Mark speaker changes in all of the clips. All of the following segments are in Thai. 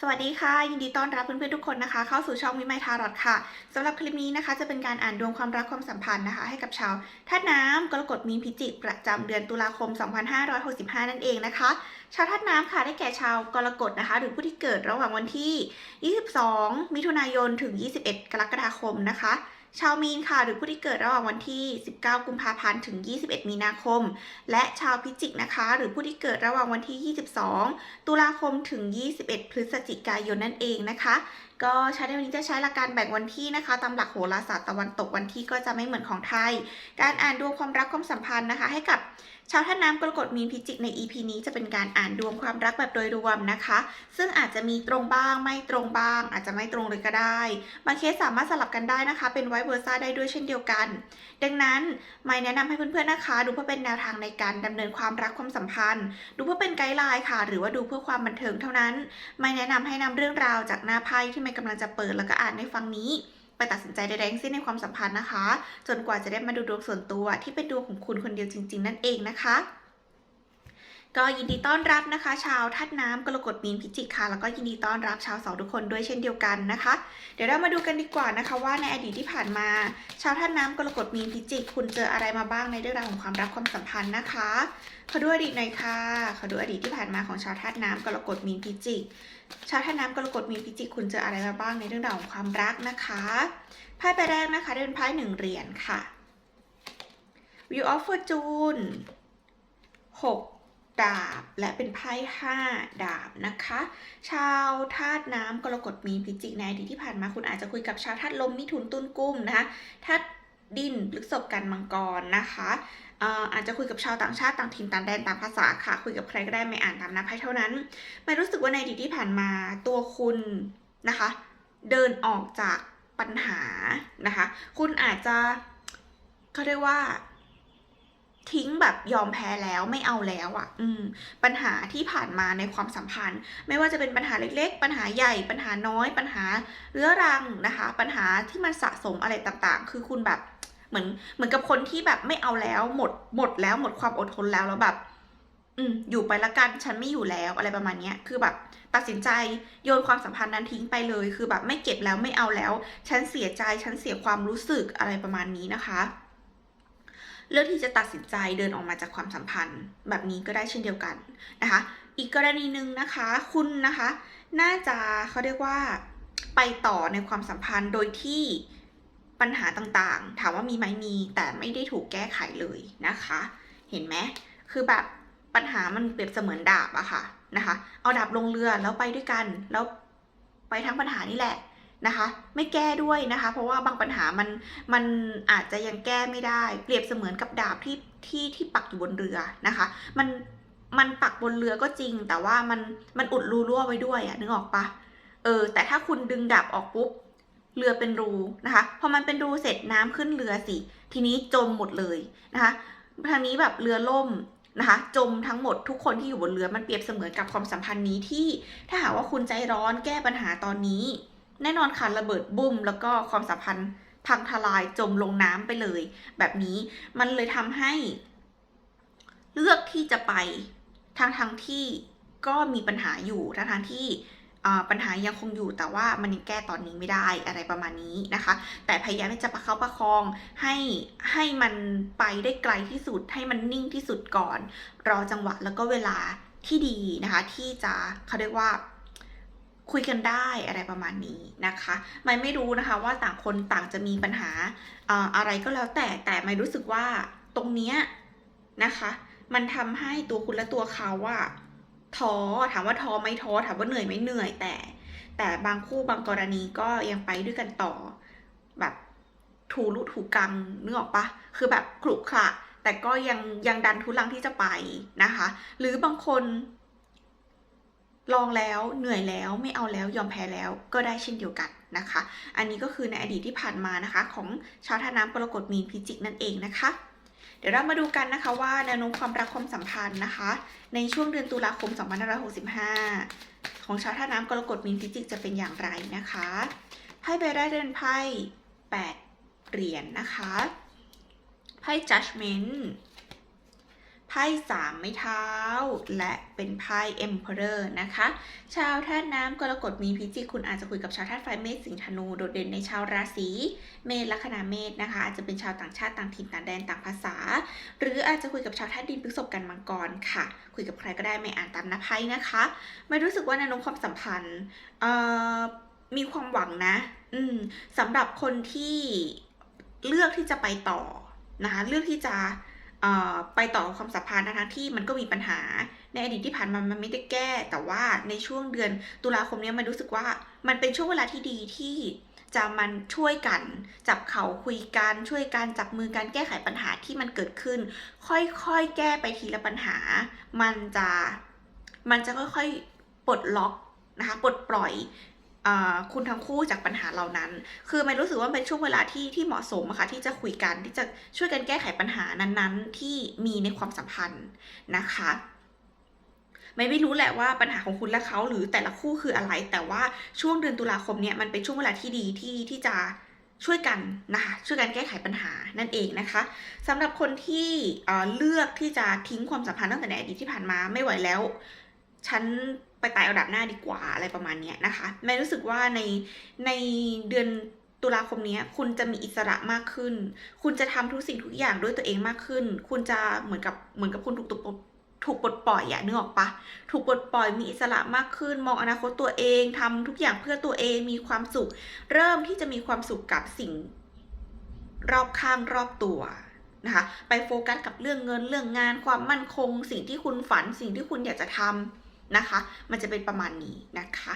Speaker 1: สวัสดีค่ะ ยินดีต้อนรับเพื่อนๆทุกคนนะคะ เข้าสู่ช่องวิไมทารอดค่ะสำหรับคลิปนี้นะคะ จะเป็นการอ่านดวงความรักความสัมพันธ์นะคะ ให้กับชาวธาตุน้ำกรกฎมีนพิจิกประจำเดือนตุลาคม 2565 นั่นเองนะคะ ชาวธาตุน้ำค่ะได้แก่ชาวกรกฎนะคะ หรือผู้ที่เกิดระหว่างวันที่ 22 มิถุนายนถึง 21 กรกฎาคมนะคะ ชาวมีนค่ะ หรือผู้ที่เกิดระหว่างวันที่ 19 กุมภาพันธ์ ถึง 21 มีนาคม และชาวพิจิกนะคะ หรือผู้ที่เกิดระหว่างวันที่ 22 ตุลาคม ถึง 21 พฤศจิกายนนั่นเองนะคะ ก็ใช้ในวันนี้จะใช้หลักการแบ่งวันที่นะคะ ตามหลักโหราศาสตร์ตะวันตกวันที่ก็จะไม่เหมือนของไทย การอ่านดวงความรักความสัมพันธ์นะคะ ให้กับชาวท่าน้ำกรกฎมีนพิจิกใน EP นี้จะเป็นการอ่านดวงความรักแบบโดยรวมนะคะ ซึ่งอาจจะมีตรงบ้างไม่ตรงบ้าง อาจจะไม่ตรงเลยก็ได้บางเคสสามารถสลับกันได้นะคะ เป็นไวเวอร์ซ่าได้ด้วยเช่นเดียวกัน ดังนั้นไม่แนะนำให้เพื่อนๆนะคะ ดูเพื่อเป็นแนวทางในการดำเนินความรักความสัมพันธ์ ดูเพื่อเป็นไกด์ไลน์ค่ะ หรือว่าดูเพื่อความบันเทิงเท่านั้น ไม่แนะนำให้นำเรื่องราวจากหน้าไพ่ที่มกำลังจะเปิดแล้วก็อ่านในฟังนี้ ไปตัดสินใจใดๆทั้งสิ้นในความสัมพันธ์นะคะ จนกว่าจะได้มาดูดวงส่วนตัวที่เป็นดวงของคุณคนเดียวจริง ๆ นั่นเองนะคะ ก็ยินดีต้อนรับนะคะ ชาวธาตุน้ำกรกฎมีนพิจิกค่ะ แล้วก็ยินดีต้อนรับชาวเสาทุกคนด้วยเช่นเดียวกันนะคะ เดี๋ยวเรามาดูกันดีกว่านะคะ ว่าในอดีตที่ผ่านมา ชาวธาตุน้ำกรกฎมีนพิจิก คุณเจออะไรมาบ้างในเรื่องราวของความรักความสัมพันธ์นะคะขอดูอดีตหน่อยค่ะขอดูอดีตที่ผ่านมาของชาวธาตุน้ำกรกฎมีนพิจิก ชาวธาตุน้ำกรกฎมีนพิจิก คุณเจออะไรมาบ้างในเรื่องราวของความรักนะคะไพ่ใบแรกนะคะเป็นไพ่หนึ่งเหรียญค่ะ View of Fortune หก ดาบและเป็นไพ่ห้าดาบนะคะ ชาวธาตุน้ำกรกฎมีนพิจิกในอดีตที่ผ่านมาคุณอาจจะคุยกับชาวธาตุลมมิถุนตุลกุ้มนะคะธาตุดินพฤษภกันมังกรนะคะอาจจะคุยกับชาวต่างชาติต่างถิ่นต่างแดนต่างภาษาค่ะ คุยกับใครก็ได้ไม่อ่านตามน้าไพ่เท่านั้นไม่รู้สึกว่าในอดีตที่ผ่านมาตัวคุณนะคะ เดินออกจากปัญหานะคะ คุณอาจจะเขาเรียกว่า ทิ้งแบบยอมแพ้แล้วไม่เอาแล้วอะ่ะ อืม ปัญหาที่ผ่านมาในความสัมพันธ์ ไม่ว่าจะเป็นปัญหาเล็ก ๆ ปัญหาใหญ่ ปัญหาน้อย ปัญหาเรื้อรังนะคะ ปัญหาที่มันสะสมอะไรต่างๆ คือคุณแบบเหมือนเหมือนกับคนที่แบบไม่เอาแล้วหมดหมดแล้วหมดความอดทนแล้วแล้วแบบ อืม อยู่ไปละกันฉันไม่อยู่แล้วอะไรประมาณเนี้ยคือแบบ ตัดสินใจโยนความสัมพันธ์นั้นทิ้งไปเลย คือแบบไม่เก็บแล้วไม่เอาแล้ว ฉันเสียใจฉันเสียความรู้สึกอะไรประมาณนี้นะคะ เลือกที่จะตัดสินใจเดินออกมาจากความสัมพันธ์ แบบนี้ก็ได้เช่นเดียวกันนะคะ อีกกรณีหนึ่งนะคะคุณนะคะ น่าจะเขาเรียกว่าไปต่อในความสัมพันธ์โดยที่ปัญหาต่างๆ ถามว่ามีไหมมี แต่ไม่ได้ถูกแก้ไขเลยนะคะ เห็นไหมคือแบบปัญหามันเปรียบเสมือนดาบอะค่ะนะคะ เอาดาบลงเรือแล้วไปด้วยกันแล้วไปทั้งปัญหานี่แหละ นะคะ ไม่แก้ด้วยนะคะ เพราะว่าบางปัญหามันมันอาจจะยังแก้ไม่ได้ เปรียบเสมือนกับดาบที่ที่ที่ปักอยู่บนเรือนะคะ มันมันปักบนเรือก็จริง แต่ว่ามันมันอุดรูรั่วไว้ด้วยอะนึกออกปะเออ แต่ถ้าคุณดึงดาบออกปุ๊บเรือเป็นรูนะคะ พอมันเป็นรูเสร็จน้ำขึ้นเรือสิ ทีนี้จมหมดเลยนะคะทางนี้แบบเรือล่มนะคะ จมทั้งหมดทุกคนที่อยู่บนเรือมันเปรียบเสมือนกับความสัมพันธ์นี้ที่ถ้าหากว่าคุณใจร้อนแก้ปัญหาตอนนี้ แน่นอนค่ะระเบิดบุ้ม แล้วก็ความสัมพันธ์พังทลายจมลงน้ำไปเลย แบบนี้มันเลยทำให้ เลือกที่จะไปทางทางที่ก็มีปัญหาอยู่ทางทางที่ปัญหายังคงอยู่แต่ว่ามันยังแก้ตอนนี้ไม่ได้อะไรประมาณนี้นะคะ แต่พยายามที่จะประคับประคองให้ให้มันไปได้ไกลที่สุดให้มันนิ่งที่สุดก่อน รอจังหวะแล้วก็เวลาที่ดีนะคะ ที่จะเขาเรียกว่า คุยกันได้อะไรประมาณนี้นะคะไม่ไม่รู้นะคะว่าต่างคนต่างจะมีปัญหาอะไรก็แล้วแต่แต่ไม่รู้สึกว่าตรงเนี้ยนะคะ มันทำให้ตัวคุณและตัวเขาว่าท้อถามว่าท้อไหม่ท้อถามว่าเหนื่อยไหมเหนื่อยแต่ แต่บางคู่บางกรณีก็ยังไปด้วยกันต่อ แบบถูรุถูกังนึกออกปะคือแบบขรุขระแต่ก็ยังยังดันทุลังที่จะไปนะคะ หรือบางคน ลองแล้วเหนื่อยแล้วไม่เอาแล้วยอมแพ้แล้วก็ได้เช่นเดียวกันนะคะ อันนี้ก็คือในอดีตที่ผ่านมานะคะ ของชาวท่าน้ำกรกฎมีนพิจิกนั่นเองนะคะ เดี๋ยวเรามาดูกันนะคะว่าแนวโน้มความรักความสัมพันธ์นะคะ ในช่วงเดือนตุลาคม 2565 ของชาวท่าน้ำกรกฎมีนพิจิกจะเป็นอย่างไรนะคะไพ่ใบแรกเป็นไพ่8เหรียญนะคะไพ่ judgment ไพ่สามไม้เท้า และเป็นไพ่ Emperor นะคะ ชาวธาตุน้ำกรกฎมีพิจิกคุณอาจจะคุยกับชาวธาตุไฟเมษสิงห์ธนู โดดเด่นในชาวราศีเมษลัคนาเมษนะคะ อาจจะเป็นชาวต่างชาติต่างถิ่นต่างแดนต่างภาษา หรืออาจจะคุยกับชาวธาตุดินพฤษภกันมังกรค่ะ คุยกับใครก็ได้ไม่อ่านตามหน้าไพ่นะคะไม่รู้สึกว่าแนวโน้มความสัมพันธ์เอ่อมีความหวังนะ อืมสำหรับคนที่เลือกที่จะไปต่อนะคะเลือกที่จะ ไปต่อความสัมพันธ์ทั้งที่มันก็มีปัญหาในอดีตที่ผ่านมามันไม่ได้แก้ แต่ว่าในช่วงเดือนตุลาคมนี้มันรู้สึกว่ามันเป็นช่วงเวลาที่ดีที่จะมันช่วยกัน จับเขาคุยกันช่วยกันจับมือกันแก้ไขปัญหาที่มันเกิดขึ้น ค่อยๆแก้ไปทีละปัญหา มันจะมันจะค่อยๆปลดล็อกนะคะปลดปล่อย คุณทั้งคู่จากปัญหาเหล่านั้น คือมันรู้สึกว่าเป็นช่วงเวลาที่ที่เหมาะสมอะค่ะที่จะคุยกันที่จะช่วยกันแก้ไขปัญหานั้นๆ ที่มีในความสัมพันธ์นะคะไม่ไม่รู้แหละว่าปัญหาของคุณและเขาหรือแต่ละคู่คืออะไร แต่ว่าช่วงเดือนตุลาคมเนี่ยมันเป็นช่วงเวลาที่ดีที่ที่จะช่วยกันนะคะช่วยกันแก้ไขปัญหานั่นเองนะคะสำหรับคนที่เอ่อเลือกที่จะทิ้งความสัมพันธ์ตั้งแต่ในอดีตที่ผ่านมาไม่ไหวแล้ว ฉัน ไปตายเอาดับหน้าดีกว่าอะไรประมาณนี้นะคะไม่รู้สึกว่าในในเดือนตุลาคมนี้คุณจะมีอิสระมากขึ้น คุณจะทำทุกสิ่งทุกอย่างด้วยตัวเองมากขึ้น คุณจะเหมือนกับเหมือนกับคุณถูกถูกถูกปลดปล่อยอะนึกออกปะถูกปลดปล่อยมีอิสระมากขึ้น มองอนาคตตัวเองทำทุกอย่างเพื่อตัวเองมีความสุข เริ่มที่จะมีความสุขกับสิ่งรอบข้างรอบตัวนะคะ ไปโฟกัสกับเรื่องเงินเรื่องงานความมั่นคง สิ่งที่คุณฝันสิ่งที่คุณอยากจะทำ นะคะ มันจะเป็นประมาณนี้นะคะ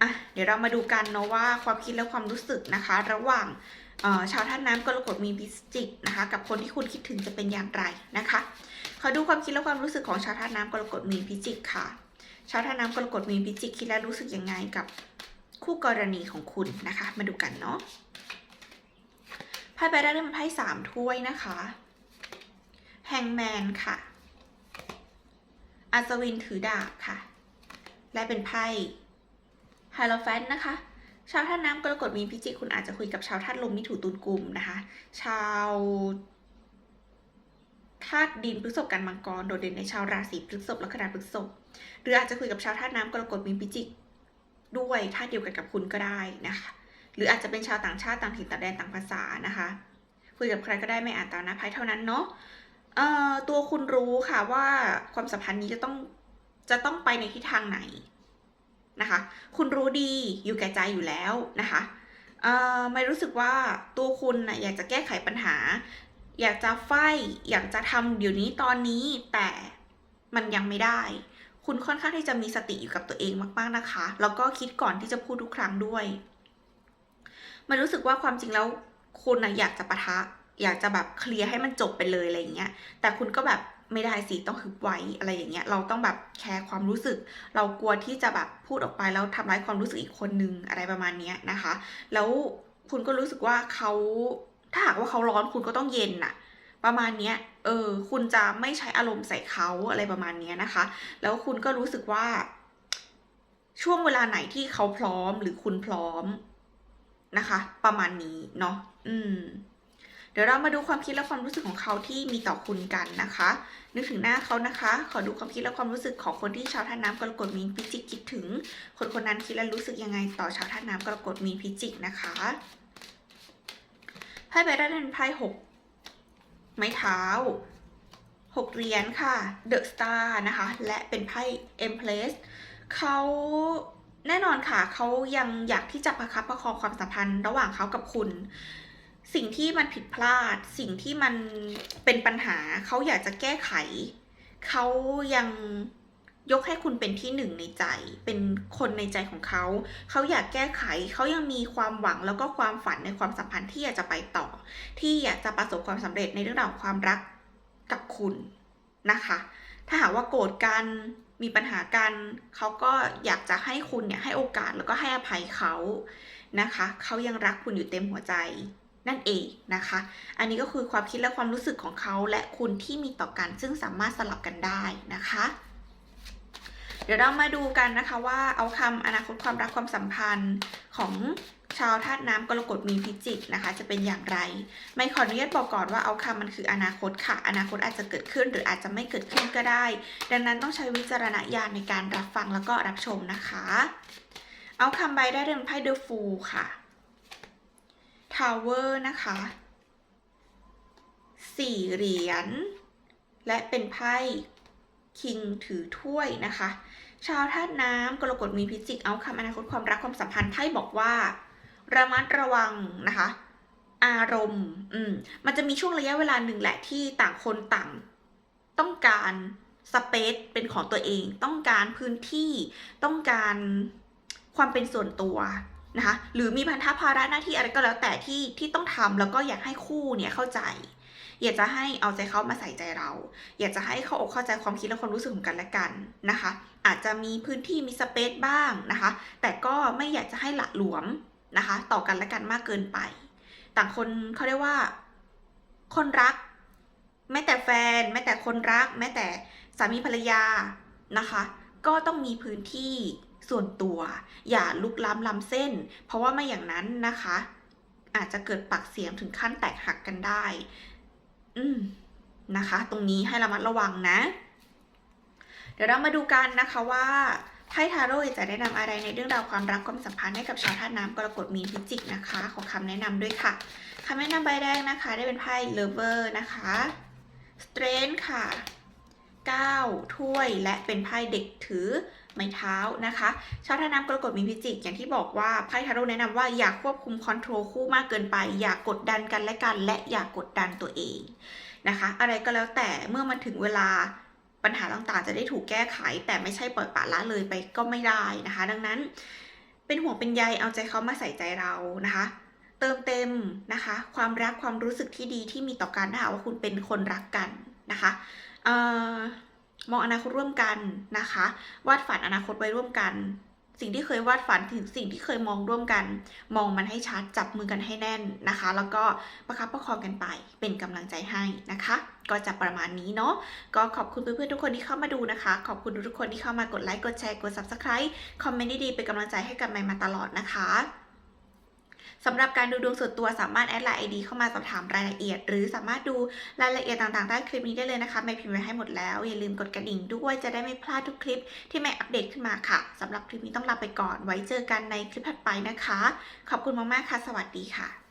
Speaker 1: อะเดี๋ยวเรามาดูกันเนาะว่าความคิดและความรู้สึกนะคะ ระหว่างชาวท่าน้ำกรกฎมีพิจิกนะคะ กับคนที่คุณคิดถึงจะเป็นอย่างไรนะคะขอดูความคิดและความรู้สึกของชาวท่าน้ำกรกฎมีพิจิกค่ะ ชาวท่าน้ำกรกฎมีพิจิกคิดและรู้สึกยังไงกับคู่กรณีของคุณนะคะ มาดูกันเนาะไพ่ใบแรกเป็นไพ่สามถ้วยนะคะแฮงแมนค่ะ อัศวินถือดาบค่ะ และเป็นไพ่ไฮโลแฟนนะคะ ชาวท่าน้ำกรกฎมีนพิจิกคุณอาจจะคุยกับชาวธาตุลมมิถุตุลกุมนะคะ ชาวธาตุดินพฤษภกันมังกรโดดเด่นในชาวราศีพฤษภและคณะพฤษภหรืออาจจะคุยกับชาวธาตุน้ำกรกฎมีนพิจิกด้วยธาตุเดียวกันกับคุณก็ได้นะคะ หรืออาจจะเป็นชาวต่างชาติต่างถิ่นต่างแดนต่างภาษานะคะ คุยกับใครก็ได้ไม่อ่านตามน้าไพ่เท่านั้นเนาะ เอ่อตัวคุณรู้ค่ะว่าความสัมพันธ์นี้จะต้องจะต้องไปในทิศทางไหนนะคะ คุณรู้ดีอยู่แก่ใจอยู่แล้วนะคะเอ่อไม่รู้สึกว่าตัวคุณนะอยากจะแก้ไขปัญหา อยากจะไฟอยากจะทำเดี๋ยวนี้ตอนนี้แต่มันยังไม่ได้ คุณค่อนข้างที่จะมีสติอยู่กับตัวเองมาก ๆนะคะ แล้วก็คิดก่อนที่จะพูดทุกครั้งด้วย มันรู้สึกว่าความจริงแล้วคุณนะอยากจะปะทะ อยากจะแบบเคลียร์ให้มันจบไปเลยอะไรอย่างเงี้ย แต่คุณก็แบบไม่ได้สิต้องฮึบไว้อะไรอย่างเงี้ย เราต้องแบบแคร์ความรู้สึก เรากลัวที่จะแบบพูดออกไปแล้วทำร้ายความรู้สึกอีกคนนึงอะไรประมาณเนี้ยนะคะ แล้วคุณก็รู้สึกว่าเขาถ้าหากว่าเขาร้อนคุณก็ต้องเย็นน่ะ ประมาณเนี้ย เออ คุณจะไม่ใช้อารมณ์ใส่เขาอะไรประมาณเนี้ยนะคะ แล้วคุณก็รู้สึกว่า ช่วงเวลาไหนที่เขาพร้อมหรือคุณพร้อมนะคะ ประมาณนี้เนาะ อืม ดี๋ยวเรามาดูความคิดและความรู้สึกของเขาที่มีต่อคุณกันนะคะ นึกถึงหน้าเขานะคะ ขอดูความคิดและความรู้สึกของคนที่ชาวท่าน้ำกรกฎมีนพิจิกคิดถึง คนคนนั้นคิดและรู้สึกยังไงต่อชาวท่าน้ำกรกฎมีนพิจิกนะคะไพ่ใบแรกเป็นไพ่หกไม้เท้าหกเหรียญค่ะเดอะสตาร์นะคะ และเป็นไพ่เอ็มเพลสเขาแน่นอนค่ะเขายังอยากที่จะประคับประคองความสัมพันธ์ระหว่างเขากับคุณ สิ่งที่มันผิดพลาด สิ่งที่มันเป็นปัญหา เขาอยากจะแก้ไข เขายังยกให้คุณเป็นที่หนึ่งในใจ เป็นคนในใจของเขา เขาอยากแก้ไข เขายังมีความหวังแล้วก็ความฝันในความสัมพันธ์ที่อยากจะไปต่อ ที่อยากจะประสบความสำเร็จในเรื่องราวของความรักกับคุณนะคะ ถ้าหากว่าโกรธกัน มีปัญหากัน เขาก็อยากจะให้คุณเนี่ยให้โอกาสแล้วก็ให้อภัยเขานะคะ เขายังรักคุณอยู่เต็มหัวใจ นั่นเองนะคะ อันนี้ก็คือความคิดและความรู้สึกของเขาและคุณที่มีต่อกันซึ่งสามารถสลับกันได้นะคะ เดี๋ยวเรามาดูกันนะคะว่าเอาคำอนาคตความรักความสัมพันธ์ของชาวธาตุน้ำกรกฎมีพิจิกนะคะ จะเป็นอย่างไร ไม่ขออนุญาตบอกก่อนว่าเอาคำมันคืออนาคตค่ะ อนาคตอาจจะเกิดขึ้นหรืออาจจะไม่เกิดขึ้นก็ได้ ดังนั้นต้องใช้วิจารณญาณในการรับฟังแล้วก็รับชมนะคะ เอาคำใบได้เรื่องไพ่เดอะฟูค่ะ ทาวเวอร์นะคะสี่เหรียญ และเป็นไพ่คิงถือถ้วยนะคะ ชาวธาตุน้ำกรกฎมีพิจิกเอาคำอนาคตความรักความสัมพันธ์ไพ่บอกว่า ระมัดระวังนะคะ อารมณ์อืมมันจะมีช่วงระยะเวลาหนึ่งแหละที่ต่างคนต่าง ต้องการสเปซเป็นของตัวเอง ต้องการพื้นที่ต้องการความเป็นส่วนตัว นะคะหรือมีพันธะภาระหน้าที่อะไรก็แล้วแต่ที่ที่ต้องทำแล้วก็อยากให้คู่เนี่ยเข้าใจ อยากจะให้เอาใจเขามาใส่ใจเรา อยากจะให้เขาอกเข้าใจความคิดและความรู้สึกของกันและกันนะคะ อาจจะมีพื้นที่มีสเปซบ้างนะคะ แต่ก็ไม่อยากจะให้หละหลวมนะคะ ต่อกันและกันมากเกินไป ต่างคนเขาเรียกว่า คนรักแม้แต่แฟน แม้แต่คนรัก แม้แต่สามีภรรยานะคะ ก็ต้องมีพื้นที่ ส่วนตัว อย่าลุกล้ำล้ำเส้น เพราะว่าไม่อย่างนั้นนะคะ อาจจะเกิดปากเสียงถึงขั้นแตกหักกันได้ อืมนะคะ ตรงนี้ให้ระมัดระวังนะ เดี๋ยวเรามาดูกันนะคะว่าไพ่ทาโร่จะแนะนำอะไรในเรื่องราวความรักความสัมพันธ์ให้กับชาวธาตุน้ำกรกฎมีนพิจิกนะคะ ขอคำแนะนำด้วยค่ะคำแนะนำใบแรกนะคะ ได้เป็นไพ่ lover นะคะ strength ค่ะ 9 ถ้วยและเป็นไพ่เด็กถือ ไม้เท้านะคะชาวธาตุน้ำกรกฎมีพิจิกอย่างที่บอกว่าไพ่ทาโร่แนะนำว่าอย่าควบคุมคอนโทรลคู่มากเกินไป อย่ากดดันกันและกันและอย่ากดดันตัวเองนะคะ อะไรก็แล้วแต่เมื่อมันถึงเวลาปัญหาต่างๆ จะได้ถูกแก้ไข แต่ไม่ใช่ปล่อยปละละเลยไปก็ไม่ได้นะคะ ดังนั้น เป็นห่วงเป็นใยเอาใจเขามาใส่ใจเรานะคะเติมเต็มนะคะ ความรักความรู้สึกที่ดีที่มีต่อกันถ้าหากว่าคุณเป็นคนรักกันนะคะเอ่อ มองอนาคตร่วมกันนะคะ วาดฝันอนาคตไว้ร่วมกัน สิ่งที่เคยวาดฝันถึงสิ่งที่เคยมองร่วมกัน มองมันให้ชัดจับมือกันให้แน่นนะคะ แล้วก็ประคับประคองกันไปเป็นกำลังใจให้นะคะ ก็จะประมาณนี้เนาะก็ขอบคุณเพื่อนๆทุกคนที่เข้ามาดูนะคะ ขอบคุณทุกคนที่เข้ามากดไลค์กดแชร์กด subscribe คอมเมนต์ดีๆเป็นกำลังใจให้กับไมค์มาตลอดนะคะ สำหรับการดูดวงส่วนตัวสามารถแอดไลน์ไอดีเข้ามาสอบถามรายละเอียด หรือสามารถดูรายละเอียดต่างๆใต้คลิปนี้ได้เลยนะคะไม่พิมพ์ไว้ให้หมดแล้ว อย่าลืมกดกระดิ่งด้วยจะได้ไม่พลาดทุกคลิปที่ไม่อัปเดตขึ้นมาค่ะสำหรับคลิปนี้ต้องลาไปก่อน ไว้เจอกันในคลิปถัดไปนะคะ ขอบคุณมากๆค่ะ สวัสดีค่ะ